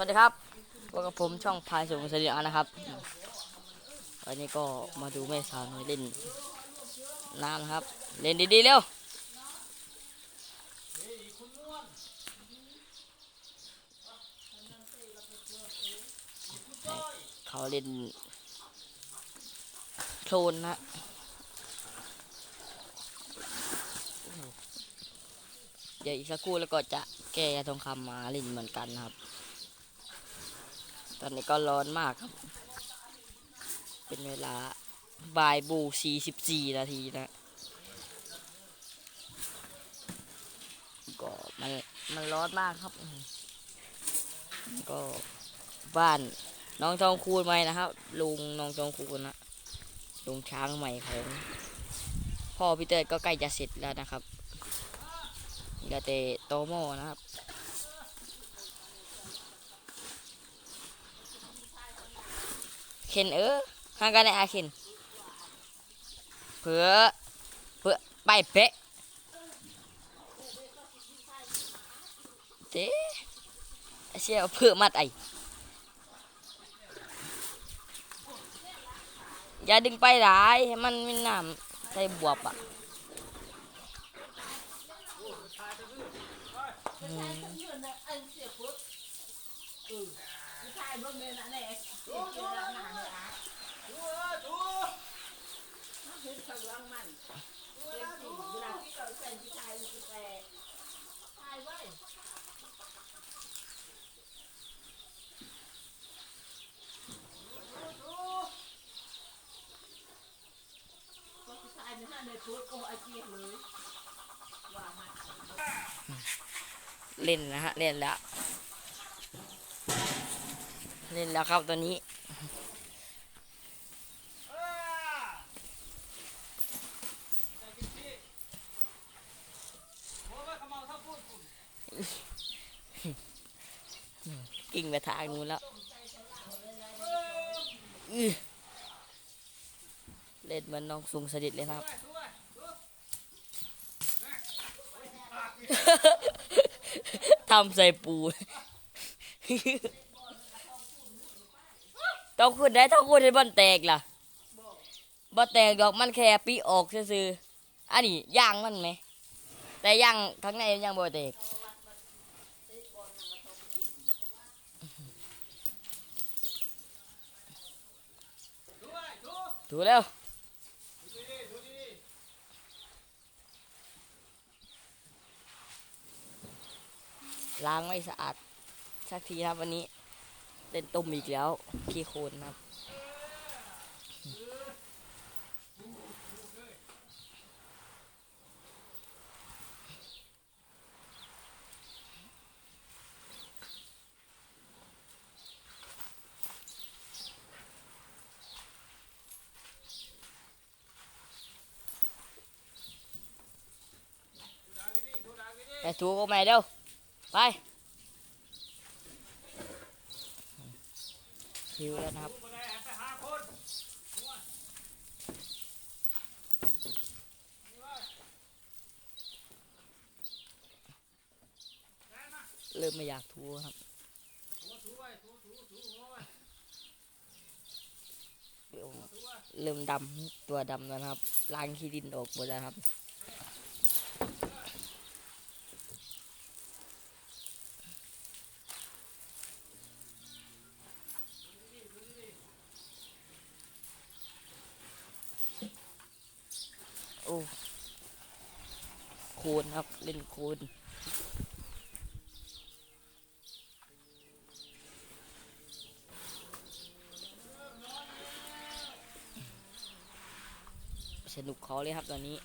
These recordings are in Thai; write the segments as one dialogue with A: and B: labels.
A: วัสดีครับพบกับผมช่องพายสูงเสรียนะครับ วันนี้ก็มาดูแม่สาวน้อยเล่นน้ำนะครับ เล่นดีๆเร็ว เขาเล่นโคลนนะเดี๋ยวอีกสักครู่แล้วก็จะแก้ยาทองคำมาเล่นเหมือนกันครับ ตอนนี้ก็ร้อนมากครับ เป็นเวลาบ่ายโมงสี่สิบสี่นาทีนะ ก็มันมันร้อนมากครับ ก็บ้านน้องทองคูณใหม่นะครับลุงน้องทองคูณนะลุงช้างใหม่ของพ่อพี่เต้ยก็ใกล้จะเสร็จแล้วนะครับเหลือแต่โตโมนะครับ เข็นเออห่างกันในอาเข็นเพื่อเพื่อไปเป๊ะเจ๊เชี่ยเพื่อมัดไออย่าดึงไปหลายให้มันมีน้ำใส่บวบอะอืม เล่นนะฮะ เล่นแล้ว เล่นแล้วครับตอนนี้กิ่งไปทางนู้นแล้วเล่นเหมือนน้องสุงสดิตเลยครับ ทำใส่ปู ต้องขึ้นได้ต้องขึ้นให้บอลแตกล่ะบอลแตกดอกมันแค่ปีออกซื่อๆอันนี้ย่างมันไหม แต่ย่างข้างในยังบ่แตกถูแล้วล้างไม่สะอาดสักทีนะครับวันนี้ เล่นต้มอีกแล้วขี้โคนครับไปถูก็ไม่เร็วไป หิวแล้วนะครับเริ่มไม่อยากทูครับเริ่มดำตัวดำแล้วนะครับล้างขี้ดินออกหมดแล้วครับ โอ้โคนครับ เล่นคูนสนุกเขาเลยครับตอนนี้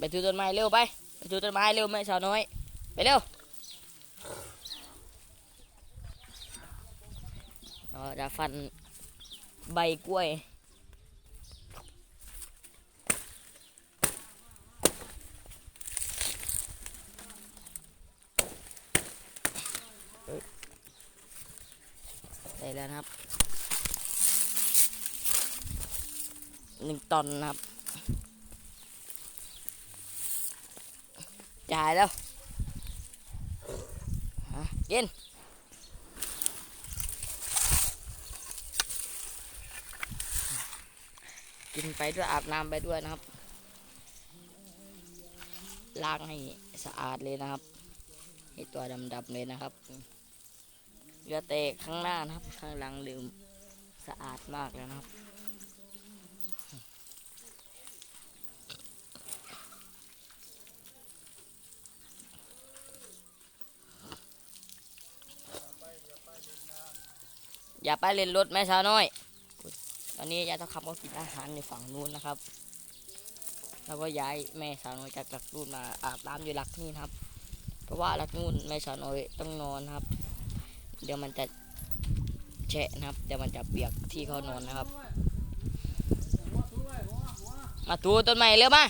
A: ไปถือต้นไม้เร็วไปไปถือต้นไม้เร็วแม่สาวน้อย ไปเร็วเราจะฟันใบกล้วยได้แล้วครับหนึ่งตอนนะครับ จ่ายแล้วกินกินไปด้วยอาบน้ำไปด้วยนะครับล้างให้สะอาดเลยนะครับให้ตัวดำๆเลยนะครับเหลือแต่ข้างหน้านะครับ ข้างหลังลืมสะอาดมากแล้วนะครับ อย่าไปเล่นรถแม่ชาวน้อย ตอนนี้ยายต้องขับก็กินอาหารในฝั่งนู้นนะครับ แล้วก็ย้ายแม่สาวน้อยจากหลักนู่นมาอาบน้ำอยู่หลักนี่ครับ เพราะว่าหลักนู่นแม่สาวน้อยต้องนอนครับ เดี๋ยวมันจะแฉะนะครับ เดี๋ยวมันจะเปียกที่เขานอนนะครับ มาถูต้นไม้เร็วมา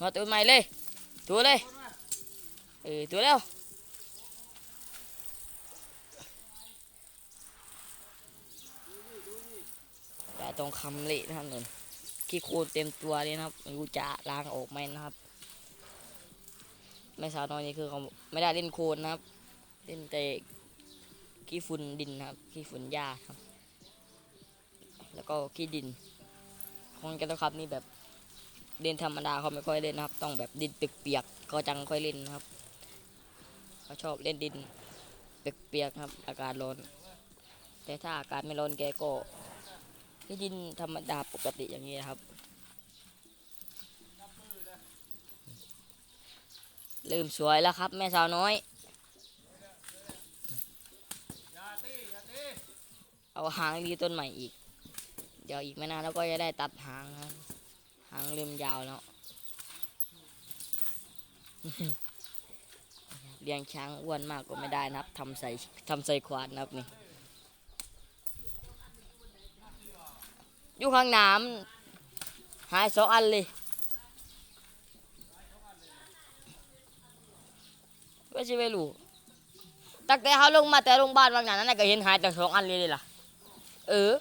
A: มาต้นไม้เลยถูเลย เออถูแล้วแตรงคำเละนะครับหนุนขี้โคลนเต็มตัวเลยนะครับไม่รู้จะล้างออกไหมนะครับแม่สาวน้อยนี่คือเขาไม่ได้เล่นโคลนนะครับ เล่นแต่ขี้ฝุ่นดินนะครับขี้ฝุ่นหญ้าครับ แล้วก็ขี้ดินคนกันนะครับนี่แบบเล่นธรรมดาเขาไม่ค่อยเล่นนะครับ ต้องแบบดินเปียกๆก็จังค่อยเล่นนะครับเขาชอบเล่นดินเปียกๆครับ อากาศร้อน แต่ถ้าอากาศไม่ร้อนแกก็ ที่ดินธรรมดาปกติอย่างนี้นะครับ เริ่มสวยแล้วครับ แม่สาวน้อย เอาหางดีต้นใหม่อีก เดี๋ยวอีกไม่นานแล้วก็จะได้ตัดหางครับหางเริ่มยาวแล้วเลี้ยงช้างอ้วนมากก็ไม่ได้นะครับทำใส่ทำใส่ควานนะครับนี่ อยู่ข้างน้ำหายสองอันเลยก็จะไม่รู้ตั้งแต่เขาลงมาแต่โรงพยาบาลบางอย่างนั้นนะก็เห็นหายแต่สองอันเลยเลยล่ะ เออ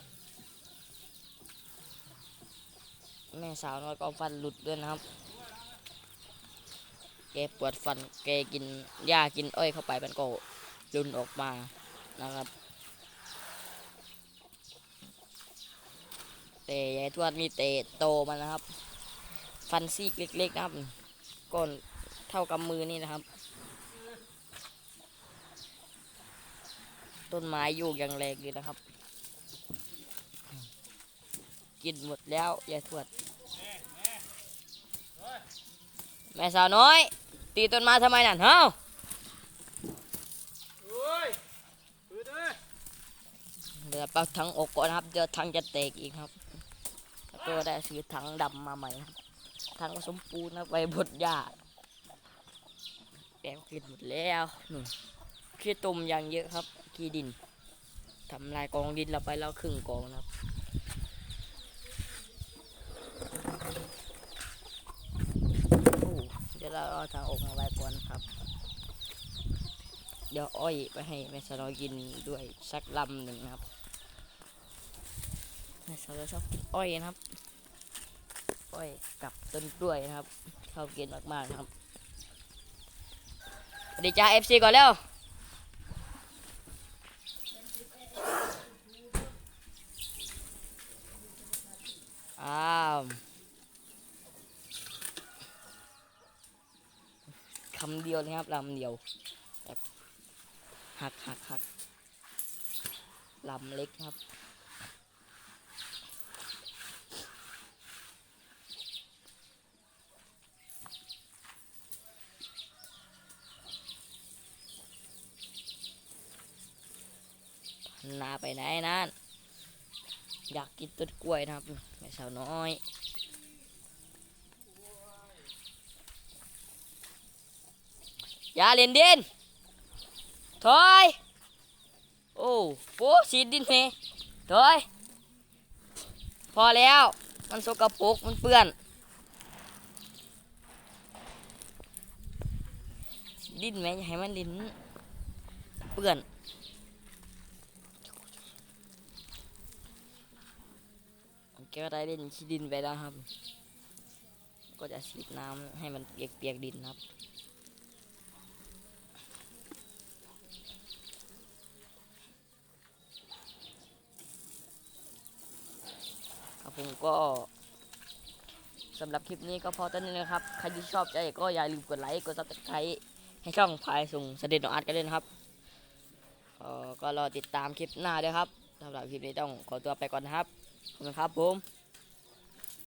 A: แม่สาวน้อยก็ฟันหลุดด้วยนะครับ แกปวดฟัน แกกินหญ้ากินอ้อยเข้าไปมันก็ลุนออกมานะครับ แต่ยายทวดมีเตะโตมานะครับ ฟันซีกเล็กๆนะครับก้นเท่ากับมือนี่นะครับ ต้นไม้โยกอย่างแรงเลยนะครับ กินหมดแล้วยายทวด แม่สาวน้อย ตีต้นไม้ทำไมนั่นเฮ้า
B: เฮ้ยปืนเอ้ย
A: เดี๋ยวเปักถังอกก่อนนะครับ เดี๋ยวถังจะแตกอีกครับแล้ว ก็ได้ซื้อถังดำมาใหม่ครับถังผสมปูนนะไปบดหญ้าแกก็กินหมดแล้วนู่นขี้ตุ่มอย่างเยอะครับขี้ดินทำลายกองดินเราไปแล้วครึ่งกองนะครับเดี๋ยวเราเอาทางอกมาไว้ก่อนครับ เดี๋ยวอ้อยไปให้แม่สาวน้อยกินด้วยสักลำหนึ่งครับแม่สาวน้อยชอบกินอ้อยนะครับ อ้อยกับต้นกล้วยนะครับชอบกินมากๆนะครับสวัสดีจ้าเอฟซีก่อนแล้วอ้าวคำเดียวเลยครับลำเดียวหักหักหักลำเล็กครับ นาไปไหนนั่นอยากกินต้นกล้วยนะครับแม่สาวน้อยอย่าเล่นดินถอยโอ้โหสีดินเมถอยพอแล้ว มันสกปรกมันเปื้อน ดินไหมอย่าให้มันดินเปื้อน ก็ได้เล่นขี้ดินไปแล้วครับ ก็จะฉีดน้ำให้มันเปียกๆดินครับครับผมก็สำหรับคลิปนี้ก็พอเท่านี้นะครับ ใครที่ชอบใจก็อย่าลืมกดไลค์ กดซับสไครต์ให้ช่องพายส่งเสด็จน้องอาร์ตกันด้วยนะครับก็รอติดตามคลิปหน้าด้วยครับสำหรับคลิปนี้ต้องขอตัวไปก่อนนะครับ ขอบคุณครับผม